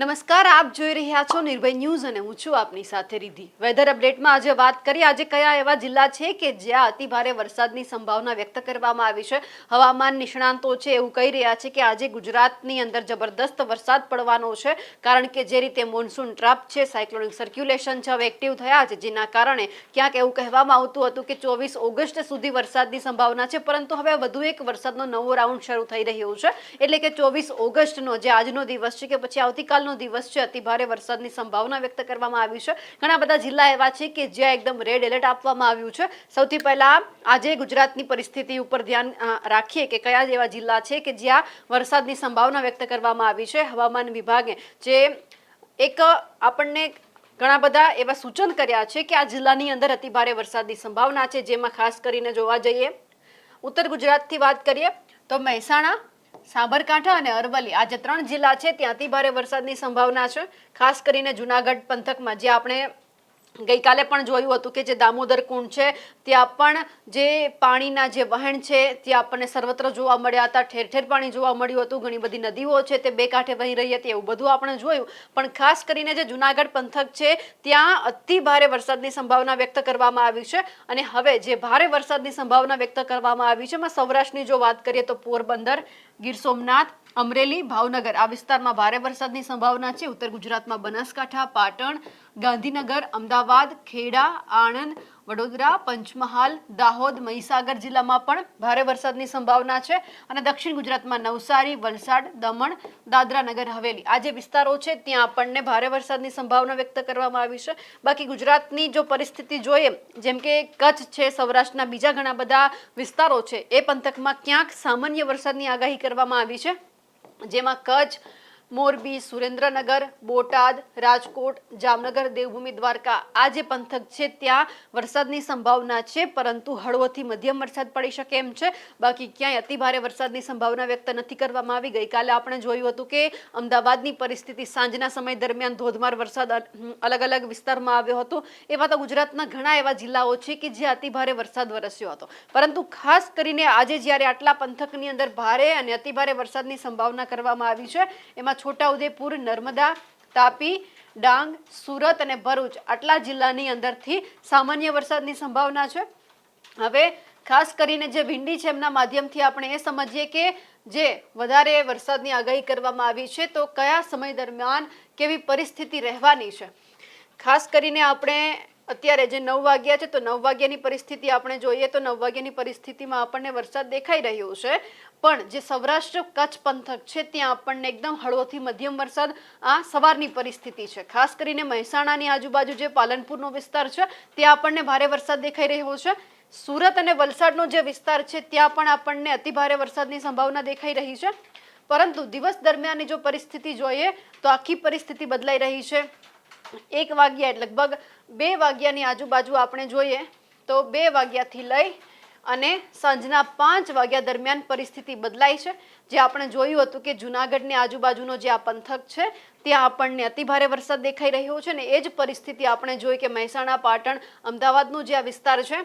નમસ્કાર, આપ જોઈ રહ્યા છો નિર્ભય ન્યૂઝ અને હું છું આપની સાથે રીધિ વેધર અપડેટમાં આજે વાત કરીએ. આજે કયા એવા જિલ્લા છે કે જ્યાં અતિ ભારે વરસાદની સંભાવના વ્યક્ત કરવામાં આવી છે? હવામાન નિષ્ણાંતો છે એવું કહી રહ્યા છે કે આજે ગુજરાતની અંદર જબરદસ્ત વરસાદ પડવાનો છે, કારણ કે જે રીતે મોન્સૂન ટ્રાપ છે, સાયક્લોનિક સર્ક્યુલેશન છે, હવે એક્ટિવ થયા છે, જેના કારણે ક્યાંક એવું કહેવામાં આવતું હતું કે ચોવીસ ઓગસ્ટ સુધી વરસાદની સંભાવના છે, પરંતુ હવે વધુ એક વરસાદનો નવો રાઉન્ડ શરૂ થઈ રહ્યો છે. એટલે કે ચોવીસ ઓગસ્ટનો જે આજનો દિવસ છે કે પછી આવતીકાલનો દિવસ છે. અતિભારે વરસાદની સંભાવના વ્યક્ત કરવામાં આવી છે. ઘણા બધા જિલ્લા એવા છે કે જ્યાં એકદમ રેડ એલર્ટ આપવામાં આવ્યું છે. સૌથી પહેલા આજે ગુજરાતની પરિસ્થિતિ ઉપર ધ્યાન રાખીએ કે કયા એવા જિલ્લા છે કે જ્યાં વરસાદની સંભાવના વ્યક્ત કરવામાં આવી છે. હવામાન વિભાગે જે એક આપણને ઘણા બધા એવા સૂચન કર્યા છે કે આ જિલ્લાની અંદર અતિભારે વરસાદની સંભાવના છે. જેમાં ખાસ કરીને જોવા જઈએ, ઉત્તર ગુજરાતથી વાત કરીએ તો મહેસાણા સાબરકાંઠા અને અરવલ્લી. આ જે ત્રણ જિલ્લા છે, ત્યાંથી ભારે વરસાદની સંભાવના છે. ખાસ કરીને જુનાગઢ પંથકમાં, જે આપણે ગઈકાલે પણ જોયું હતું કે જે દામોદર કુંડ છે, ત્યાં પણ જે પાણીના જે વહેણ છે, ત્યાં આપણને સર્વત્ર જોવા મળ્યા હતા. ઠેર ઠેર પાણી જોવા મળ્યું હતું. ઘણી બધી નદીઓ છે, તે બે કાંઠે વહી રહી હતી, એવું બધું આપણે જોયું. પણ ખાસ કરીને જે જુનાગઢ પંથક છે, ત્યાં અતિ ભારે વરસાદની સંભાવના વ્યક્ત કરવામાં આવી છે. અને હવે જે ભારે વરસાદની સંભાવના વ્યક્ત કરવામાં આવી છે, એમાં સૌરાષ્ટ્રની જો વાત કરીએ તો પોરબંદર ગીર સોમનાથ, અમરેલી, ભાવનગર. આ વિસ્તારમાં ભારે વરસાદની સંભાવના છે. ઉત્તર ગુજરાતમાં બનાસકાંઠા, પાટણ, ગાંધીનગર, અમદાવાદ, ખેડા, આણંદ વડોદરા, પંચમહાલ, દાહોદ, મહીસાગર જિલ્લામાં પણ ભારે વરસાદની સંભાવના છે અને દક્ષિણ ગુજરાતમાં નવસારી, વલસાડ, દમણ, દાદરા નગર, હવેલી આ જે વિસ્તારો છે ત્યાં આપણને ભારે વરસાદની સંભાવના વ્યક્ત કરવામાં આવી છે. બાકી ગુજરાતની જો પરિસ્થિતિ જોઈએ, જેમ કે કચ્છ છે, સૌરાષ્ટ્રના બીજા ઘણા બધા વિસ્તારો છે, એ પંથકમાં ક્યાંક સામાન્ય વરસાદની આગાહી કરવામાં આવી છે. જેમાં કચ્છ મોરબી, સુરેન્દ્રનગર, બોટાદ, રાજકોટ, જામનગર, દેવભૂમિ, દ્વારકા. આ જે પંથક છે, ત્યાં વરસાદની સંભાવના છે, પરંતુ હળવોથી મધ્યમ વરસાદ પડી શકે એમ છે. બાકી ક્યાંય અતિભારે વરસાદની સંભાવના વ્યક્ત નથી કરવામાં આવી. ગઈકાલે આપણે જોયું હતું કે અમદાવાદની પરિસ્થિતિ સાંજના સમય દરમિયાન ધોધમાર વરસાદ અલગ અલગ વિસ્તારમાં આવ્યો હતો. એવા તો ગુજરાતના ઘણા એવા જિલ્લાઓ છે કે જ્યાં અતિભારે વરસાદ વરસ્યો હતો. પરંતુ ખાસ કરીને આજે જ્યારે આટલા પંથકની અંદર ભારે અને અતિભારે વરસાદની સંભાવના કરવામાં આવી છે, એમાં છોટાઉદેપુર, નર્મદા, તાપી, ડાંગ, સુરત અને ભરૂચ આટલા જિલ્લાની અંદરથી સામાન્ય વરસાદની સંભાવના છે. હવે ખાસ કરીને જે ભીંડી છે એમના માધ્યમથી આપણે એ સમજીએ કે જે વધારે વરસાદની આગાહી કરવામાં આવી છે, તો કયા સમય દરમિયાન કેવી પરિસ્થિતિ રહેવાની છે. ખાસ કરીને આપણે અત્યારે જે નવ વાગ્યા છે, તો નવ વાગ્યાની પરિસ્થિતિ આપણે જોઈએ તો નવ વાગ્યાની પરિસ્થિતિમાં આપણને વરસાદ દેખાઈ રહ્યો છે. પણ જે સૌરાષ્ટ્ર કચ્છ પંથક છે, ત્યાં આપણને એકદમ હળવોથી મધ્યમ વરસાદ આ સવારની પરિસ્થિતિ છે. ખાસ કરીને મહેસાણાની આજુબાજુ જે પાલનપુરનો વિસ્તાર છે, ત્યાં આપણને ભારે વરસાદ દેખાઈ રહ્યો છે. સુરત અને વલસાડનો જે વિસ્તાર છે, ત્યાં પણ આપણને અતિ ભારે વરસાદની સંભાવના દેખાઈ રહી છે. પરંતુ દિવસ દરમિયાનની જો પરિસ્થિતિ જોઈએ, તો આખી પરિસ્થિતિ બદલાઈ રહી છે. એક વાગ્યા એટલે લગભગ બે વાગ્યાની આજુબાજુ આપણે જોઈએ તો બે વાગ્યાથી લઈ અને સાંજના પાંચ વાગ્યા દરમિયાન પરિસ્થિતિ બદલાઈ છે. જે આપણે જોયું હતું કે જુનાગઢની આજુબાજુનો જે આ પંથક છે, ત્યાં આપણને અતિભારે વરસાદ દેખાઈ રહ્યો છે ને એ જ પરિસ્થિતિ આપણે જોઈ કે મહેસાણા, પાટણ, અમદાવાદનો જે આ વિસ્તાર છે,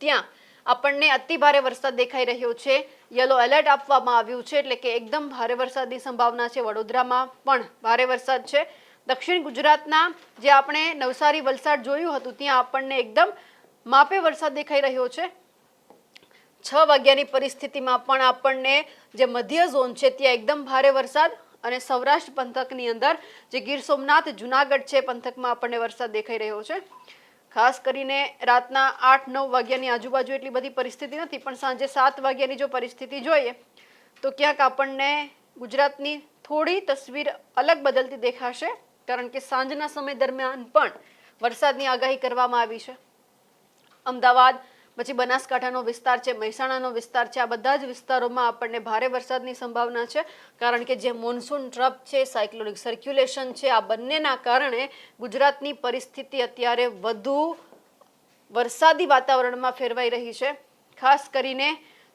ત્યાં આપણને અતિ ભારે વરસાદ દેખાઈ રહ્યો છે. યલો એલર્ટ આપવામાં આવ્યું છે એટલે કે એકદમ ભારે વરસાદની સંભાવના છે. વડોદરામાં પણ ભારે વરસાદ છે. દક્ષિણ ગુજરાતના જે આપણે નવસારી વલસાડ જોયું હતું, ત્યાં આપણને એકદમ માપે વરસાદ દેખાઈ રહ્યો છે. છ વાગ્યાની પરિસ્થિતિમાં પણ આપણને જે મધ્ય ઝોન છે, ત્યાં એકદમ ભારે વરસાદ અને સૌરાષ્ટ્ર પંથકની અંદર જે ગીર સોમનાથ, જુનાગઢ છે પંથકમાં આપણને વરસાદ દેખાઈ રહ્યો છે. ખાસ કરીને રાતના આઠ, નવ વાગ્યાની આજુબાજુ એટલી બધી પરિસ્થિતિ નથી, પણ સાંજે સાત વાગ્યાની જો પરિસ્થિતિ જોઈએ, તો ક્યાંક આપણને ગુજરાતની થોડી તસવીર અલગ બદલતી દેખાશે. કારણ કે સાંજના સમય દરમિયાન પણ વરસાદની આગાહી કરવામાં આવી છે. અમદાવાદ, પછી બનાસકાંઠાનો વિસ્તાર છે, મહેસાણાનો વિસ્તાર છે, આ બધા જ વિસ્તારોમાં આપણને ભારે વરસાદની સંભાવના છે. કારણ કે જે મોન્સૂન ટ્રપ છે, સાયક્લોનિક સર્ક્યુલેશન છે, આ બંનેના કારણે ગુજરાતની પરિસ્થિતિ અત્યારે વધુ વરસાદી વાતાવરણમાં ફેરવાઈ રહી છે. ખાસ કરીને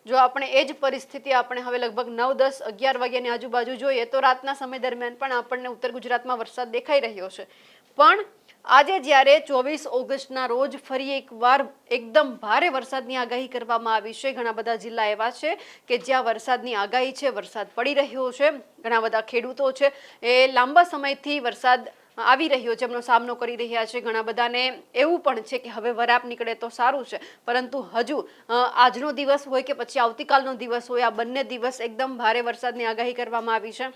જો આપણે એ જ પરિસ્થિતિ આપણે હવે લગભગ નવ, દસ, અગિયાર વાગ્યાની આજુબાજુ જોઈએ તો રાતના સમય દરમિયાન પણ આપણને ઉત્તર ગુજરાતમાં વરસાદ દેખાઈ રહ્યો છે. પણ આજે જ્યારે ચોવીસ ઓગસ્ટના રોજ ફરી એકવાર એકદમ ભારે વરસાદની આગાહી કરવામાં આવી છે, ઘણા બધા જિલ્લા એવા છે કે જ્યાં વરસાદની આગાહી છે, વરસાદ પડી રહ્યો છે, ઘણા બધા ખેડૂતો છે. એ લાંબા સમયથી વરસાદ આવી રહ્યો છે, એમનો સામનો કરી રહ્યા છે ઘણા બધાને. એવું પણ છે કે હવે વરાપ નીકળે તો સારું છે, પરંતુ હજુ આજનો દિવસ હોય કે પછી આવતીકાલનો દિવસ હોય, આ બંને દિવસ એકદમ ભારે વરસાદની આગાહી કરવામાં આવી છે.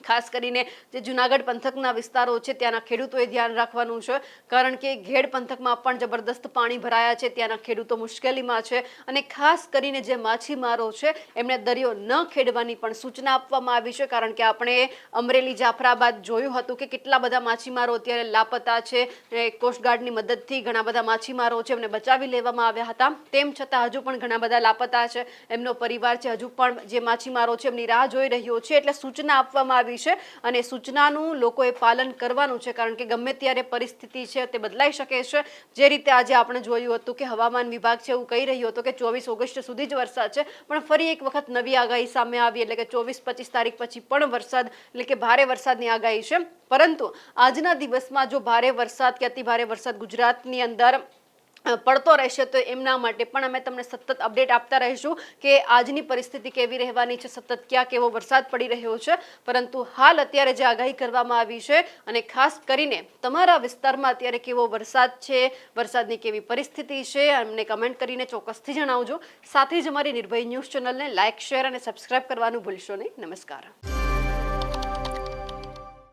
ખાસ કરીને જે જુનાગઢ પંથકના વિસ્તારો છે, ત્યાંના ખેડૂતોએ ધ્યાન રાખવાનું છે. કારણ કે ઘેડ પંથકમાં પણ જબરદસ્ત પાણી ભરાયા છે, ત્યાંના ખેડૂતો મુશ્કેલીમાં છે અને ખાસ કરીને જે માછીમારો છે, એમને દરિયો ન ખેડવાની પણ સૂચના આપવામાં આવી છે. કારણ કે આપણે અમરેલી જાફરાબાદ જોયું હતું કે કેટલા બધા માછીમારો અત્યારે લાપતા છે. કોસ્ટગાર્ડની મદદથી ઘણા બધા માછીમારો છે, એમને બચાવી લેવામાં આવ્યા હતા. તેમ છતાં હજુ પણ ઘણા બધા લાપતા છે. એમનો પરિવાર છે, હજુ પણ જે માછીમારો છે, એમની રાહ જોઈ રહ્યો છે, એટલે સૂચના આપવામાં આવી છે અને સૂચનાનું લોકોએ પાલન કરવાનું છે, કારણ કે ગમે ત્યારે પરિસ્થિતિ છે તે બદલાઈ શકે છે. જે રીતે આજે આપણે જોયું હતું કે હવામાન વિભાગ છે એવું કહી રહ્યું હતું કે ચોવીસ ઓગસ્ટ સુધી જ વરસાદ છે, પણ ફરી એક વખત નવી આગાહી સામે આવી એટલે કે ચોવીસ પચીસ તારીખ પછી પણ વરસાદ એટલે કે ભારે વરસાદની આગાહી છે. પરંતુ આજના દિવસમાં જો ભારે વરસાદ કે અતિ ભારે વરસાદ ગુજરાતની અંદર પડતો રહેશે તો એમના માટે પણ અમે તમને સતત અપડેટ આપતા રહીશું કે આજની પરિસ્થિતિ કેવી રહેવાની છે, સતત ક્યાં કેવો વરસાદ પડી રહ્યો છે. પરંતુ હાલ અત્યારે જે આગાહી કરવામાં આવી છે અને ખાસ કરીને તમારા વિસ્તારમાં અત્યારે કેવો વરસાદ છે, વરસાદની કેવી પરિસ્થિતિ છે, અમને કમેન્ટ કરીને ચોક્કસથી જણાવજો. સાથે જ અમારી નિર્ભય ન્યૂઝ ચેનલને લાઇક શેર અને સબસ્ક્રાઇબ કરવાનું ભૂલશો નહીં. નમસ્કાર.